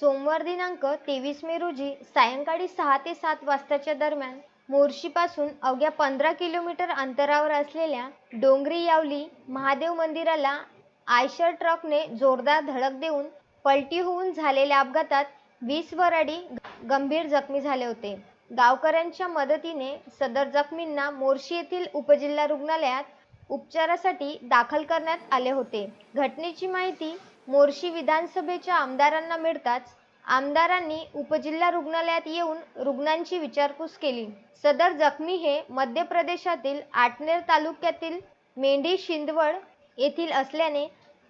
सोमवार दिनांक तेवीस मे रोजी सायंकाळी सहा ते सात वाजताच्या दरम्यान मोर्शीपासून अवघ्या पंधरा किलोमीटर अंतरावर असलेल्या डोंगरी यावली महादेव मंदिराला आयशर ट्रकने जोरदार धडक देऊन पलटी होऊन झालेल्या अपघातात वीस वराडी गंभीर जखमी झाले होते. गावकऱ्यांच्या मदतीने सदर जखमींना मोर्शी येथील उपजिल्हा रुग्णालयात उपचारासाठी दाखल करण्यात आले होते. घटनेची माहिती मोर्शी विधानसभेच्या आमदारांना मिळताच आमदारांनी उपजिल्हा रुग्णालयात येऊन रुग्णांची विचारपूस केली. सदर जखमी हे मध्य प्रदेशातील आटनेर तालुक्यातील मेंढी शिंदवड येथील असल्याने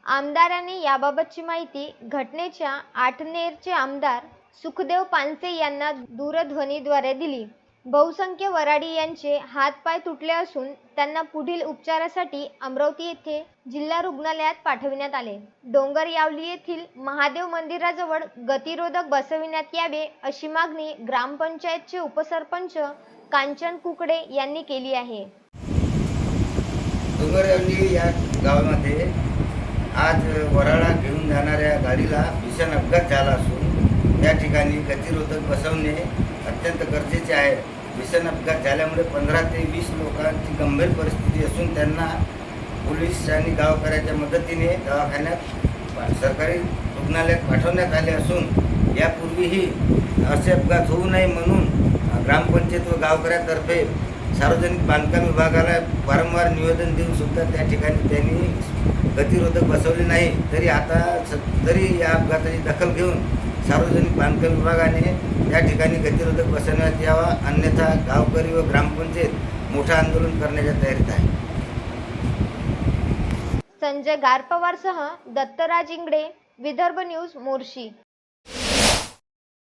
आमदारांनी याबाबतची माहिती घटनेच्या आटनेरचे आमदार सुखदेव पानसे यांना दूरध्वनीद्वारे दिली. बहुसंख्य वराडी यांचे हातपाय तुटले असून त्यांना पुढील उपचारासाठी अमरावती येथे जिल्हा रुग्णालयात पाठविण्यात आले. डोंगर यावली येथील महादेव मंदिराजवळ गतिरोधक बसविण्यात यावे अशी मागणी ग्रामपंचायतचे उपसरपंच कांचन कुकडे यांनी केली आहे. डोंगरवली या गावामध्ये आज वराळा घेऊन जाणाऱ्या गाडीला भीषण अपघात झाला असून या ठिकाणी गतिरोधक बसवणे अत्यंत गरजेचे आहे. भीषण अपघात झाल्यामुळे पंधरा ते वीस लोकांची गंभीर परिस्थिती असून त्यांना पोलीस आणि गावकऱ्याच्या मदतीने दवाखान्यात सरकारी रुग्णालयात पाठवण्यात आले असून यापूर्वीही असे अपघात होऊ नये म्हणून ग्रामपंचायत व गावकऱ्यातर्फे सार्वजनिक बांधकाम विभागाला वारंवार निवेदन देऊन सुद्धा त्या ठिकाणी त्यांनी गतिरोधक बसवले नाही. तरी आता स तरी या अपघाताची दखल घेऊन सार्वजनिक बांधकाम विभागाने या ठिकाणी गतिरोधक बसवण्यात यावा अन्यथा गावकरी व ग्रामपंचायत मोठं आंदोलन करण्याच्या तयारीत आहे. संजय गारपवारसह दत्तराज इंगडे विदर्भ न्यूज मोर्शी.